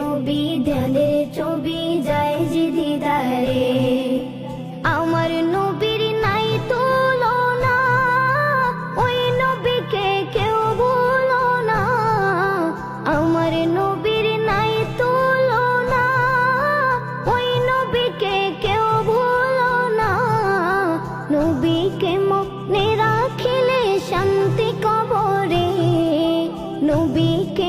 নবী ধ্যানের ছবি যায় যে দিদারে। আমার নবীর নাই তুলনা, ওই নবীকে কেউ ভুলো না। আমার নবীর নাই তুলনা, ওই নবীকে কেউ ভুলো না। নবীকে মনে রাখিলে শান্তি কবরে, নবীকে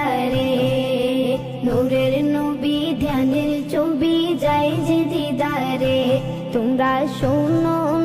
দিদারে নূরের নবী ধ্যানের ছবি যায় যে দিদারে। তোমরা শোনো